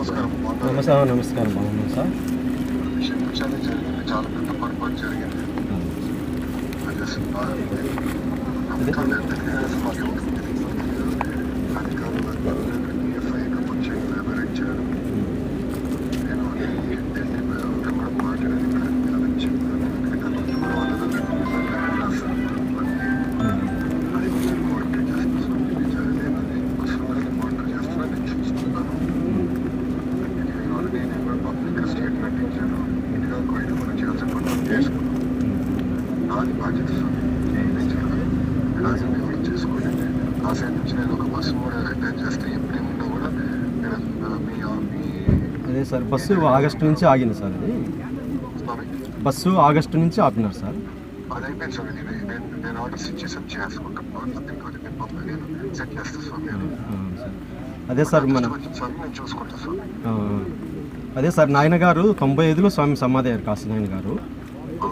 నమస్కారం నమస్తే నమస్కారం బాగున్నాం సార్ క్షమించాలి జరిగింది చాలా పెద్ద పొరపాటు జరిగింది అది అసలు ఆ సైడ్ నుంచి నేను ఒక బస్సు కూడా రిటర్న్ చేస్తే ఎప్పుడేమున్నా కూడా నేను మీ మీ అదే సార్ బస్సు ఆగస్టు నుంచి ఆగింది సార్ అది బస్సు ఆగస్టు నుంచి ఆపినారు సార్. అది అయిపోయింది నేను నేను నేను ఆర్డర్స్ ఇచ్చేసాను చేసుకుంటాను నేను సెట్ చేస్తాను స్వామి నేను సార్ అదే సార్ మన స్వామి నేను చూసుకుంటాను సార్ అదే సార్ నాయన గారు తొంభై ఐదులో స్వామి సమాధి అయ్యారు కాశీనాయన గారు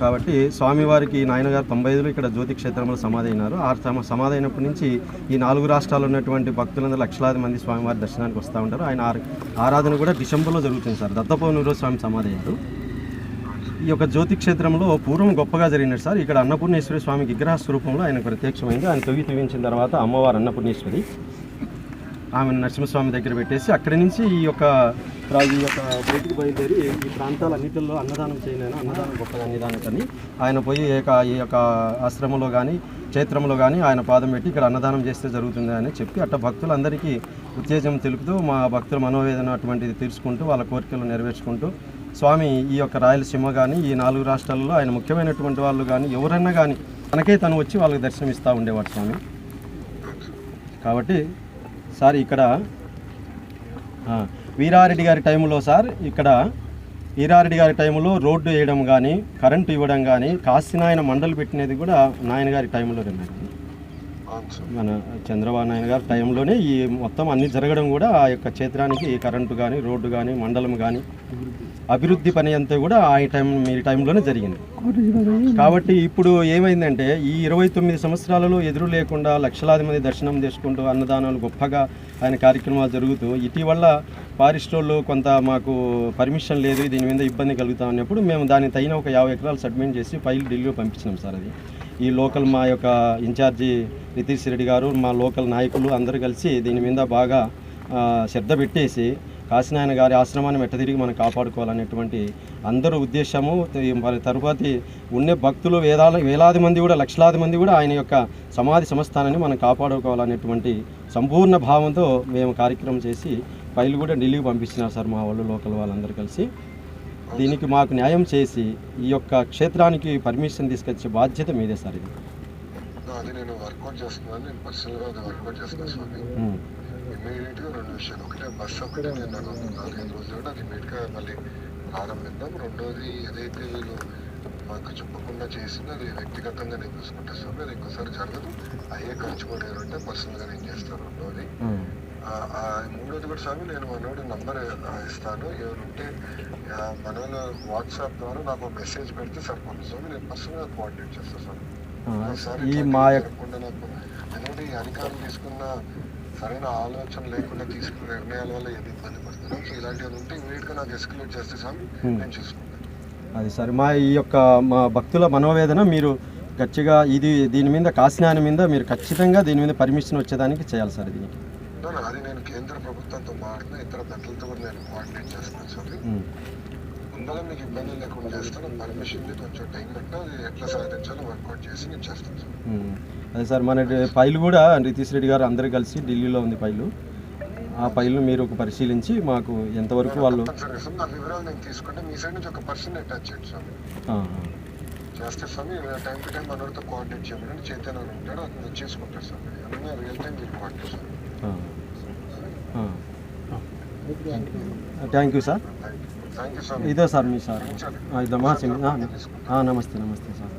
కాబట్టి స్వామివారికి నాయనగారు తొంభై ఐదులో ఇక్కడ జ్యోతి క్షేత్రంలో సమాధి అయినారు. ఆ సమ- సమాధి అయినప్పటి నుంచి ఈ నాలుగు రాష్ట్రాల్లో ఉన్నటువంటి భక్తులందరూ లక్షలాది మంది స్వామివారి దర్శనానికి వస్తూ ఉంటారు. ఆయన ఆరాధన కూడా డిసెంబర్లో జరుగుతుంది సార్. దత్తపౌర్ణమిలో స్వామి సమాధి అయ్యారు. ఈ యొక్క జ్యోతి క్షేత్రంలో పూర్వం గొప్పగా జరిగినది సార్. ఇక్కడ అన్నపూర్ణేశ్వరి స్వామి విగ్రహ స్వరూపంలో ఆయన ప్రత్యక్షమైంది. ఆయన తొవ్వి తవ్వించిన తర్వాత అమ్మవారు అన్నపూర్ణేశ్వరి. ఆమె నరసింహస్వామి దగ్గర పెట్టేసి అక్కడి నుంచి ఈ యొక్క రాజు ఈ యొక్క బయటికి బయలుదేరి ఈ ప్రాంతాలన్నిటిలో అన్నదానం చేయలేను. అన్నదానం గొప్ప అన్నదానకని ఆయన పోయి ఈ యొక్క ఈ యొక్క ఆశ్రమంలో కానీ క్షేత్రంలో కానీ ఆయన పాదం పెట్టి ఇక్కడ అన్నదానం చేస్తే జరుగుతుంది అని చెప్పి అట్ట భక్తులందరికీ ఉత్తేజం తెలుపుతూ మా భక్తుల మనోవేదన అటువంటిది తీర్చుకుంటూ వాళ్ళ కోరికలు నెరవేర్చుకుంటూ స్వామి ఈ యొక్క రాయలసీమ కానీ ఈ నాలుగు రాష్ట్రాలలో ఆయన ముఖ్యమైనటువంటి వాళ్ళు కానీ ఎవరైనా కానీ తనకే తను వచ్చి వాళ్ళకి దర్శనం ఇస్తూ ఉండేవాడు స్వామి. కాబట్టి సార్ ఇక్కడ వీరారెడ్డి గారి టైంలో సార్ ఇక్కడ వీరారెడ్డి గారి టైంలో రోడ్డు వేయడం కానీ కరెంటు ఇవ్వడం కానీ కాశీనాయన మండలి పెట్టినది కూడా నాయన గారి టైంలో మేడం మన చంద్రబాబు నాయుడు గారి టైంలోనే ఈ మొత్తం అన్ని జరగడం కూడా ఆ యొక్క క్షేత్రానికి కరెంటు కానీ రోడ్డు కానీ మండలం కానీ అభివృద్ధి పని అంతా కూడా ఆ టైం మీ టైంలోనే జరిగింది. కాబట్టి ఇప్పుడు ఏమైందంటే ఈ ఇరవై తొమ్మిది సంవత్సరాలలో ఎదురు లేకుండా లక్షలాది మంది దర్శనం చేసుకుంటూ అన్నదానాలు గొప్పగా ఆయన కార్యక్రమాలు జరుగుతూ ఇటీవల ఫారెస్టోళ్ళు కొంత మాకు పర్మిషన్ లేదు దీని మీద ఇబ్బంది కలుగుతా ఉన్నప్పుడు మేము దాని తగిన ఒక యాభై ఎకరాలు సబ్మిట్ చేసి ఫైల్ ఢిల్లీలో పంపించినాం సార్ అది. ఈ లోకల్ మా యొక్క ఇన్ఛార్జి నితీష్ రెడ్డి గారు మా లోకల్ నాయకులు అందరూ కలిసి దీని మీద బాగా శ్రద్ధ పెట్టేసి కాశీనాయన గారి ఆశ్రమాన్ని మెట్ట తిరిగి మనం కాపాడుకోవాలనేటువంటి అందరూ ఉద్దేశము. మరి తరువాతి ఉండే భక్తులు వేలాది వేలాది మంది కూడా లక్షలాది మంది కూడా ఆయన యొక్క సమాధి సంస్థానాన్ని మనం కాపాడుకోవాలనేటువంటి సంపూర్ణ భావంతో మేము కార్యక్రమం చేసి ఫైల్ కూడా ఢిల్లీకి పంపిస్తున్నారు సార్ మా వాళ్ళు లోకల్ వాళ్ళందరూ కలిసి. దీనికి మాకు న్యాయం చేసి ఈ యొక్క క్షేత్రానికి పర్మిషన్ తీసుకొచ్చే బాధ్యత మీదే సార్ ఇది. అది నేను వర్కౌట్ చేస్తున్నాను నేను పర్సనల్గా వర్కౌట్ చేస్తున్నాను స్వామి. ఉమ్. ఇమ్మీడియట్గా రెండు విషయాలు. ఒకటే బస్సు ఒకటి నేను నాలుగైదు రోజులు కూడా అది ఇమ్మీడియట్గా మళ్ళీ ప్రారంభిద్దాం. రెండోది ఏదైతే వీళ్ళు మాకు చెప్పకుండా చేసిందో అది వ్యక్తిగతంగా నేను చూసుకుంటా స్వామి అది ఇంకోసారి జరగదు. అయ్యే ఖర్చు కూడా ఏమంటే పర్సనల్గా నేను చేస్తాను రెండోది. మూడోది కూడా స్వామి నేను మనోడి నంబర్ ఇస్తాను. ఎవరుంటే మనోళ్ళు వాట్సాప్ ద్వారా నాకు మెసేజ్ పెడితే సరిపోతుంది స్వామి. నేను పర్సనల్గా కోఆర్డినేట్ చేస్తాను ఒకసారి ఈ మా నాకు ఎందుకంటే ఈ అధికారులు తీసుకున్న సరైన ఆలోచన లేకుండా తీసుకున్న నిర్ణయాల వల్ల ఏది ఇబ్బంది పడుతున్నాం సో ఇలాంటివి ఉంటే ఇమీడియట్గా నాకు ఎస్కలేట్ చేస్తే స్వామి Hmm. నేను చూసుకుంటాను. అది సార్. మా ఈ యొక్క మా భక్తుల మనోవేదన మీరు గట్టిగా ఇది దీని మీద కాశీనాయన మీద మీరు ఖచ్చితంగా దీని మీద పర్మిషన్ వచ్చేదానికి చేయాలి సార్ దీనికి అది నేను కేంద్ర ప్రభుత్వంతో మాట్లాడిన ఇతర పెద్దలతో కూడా నేను కోఆర్డినేట్ చేస్తాను స్వామి ఉమ్. ముందుగా మీకు ఇబ్బంది లేకుండా చేస్తాను. పర్మిషన్ కొంచెం టైం పెట్టినా అది ఎట్లా సాధించాలో వర్కౌట్ చేసి నేను చేస్తాను సార్. అదే సార్ మన ఫైల్ కూడా నితీష్ రెడ్డి గారు అందరూ కలిసి ఢిల్లీలో ఉంది ఫైలు. ఆ ఫైల్ను మీరు ఒక పరిశీలించి మాకు ఎంతవరకు వాళ్ళు తీసుకుంటే మీ సైడ్ నుంచి ఒక పర్సన్ అటాచ్ చేయండి స్వామి. ఆ, చేస్తే స్వామి టైం టు టైం మనోడితో కోఆర్డినేట్ చేయమని చైతన్య ఉంటాడు అతను చేసుకుంటాడు స్వామి. అన్నీ రియల్ టైం మీరు కోఆర్డినేట్ చేయండి. ఆ, ఆ. Thank you sir thank you thank you sir ఇదే సార్ మీ సార్. క్షమించాలి ఆ, ఇదో మా సిమ్ ఆ, ఆ, నమస్తే నమస్తే సార్.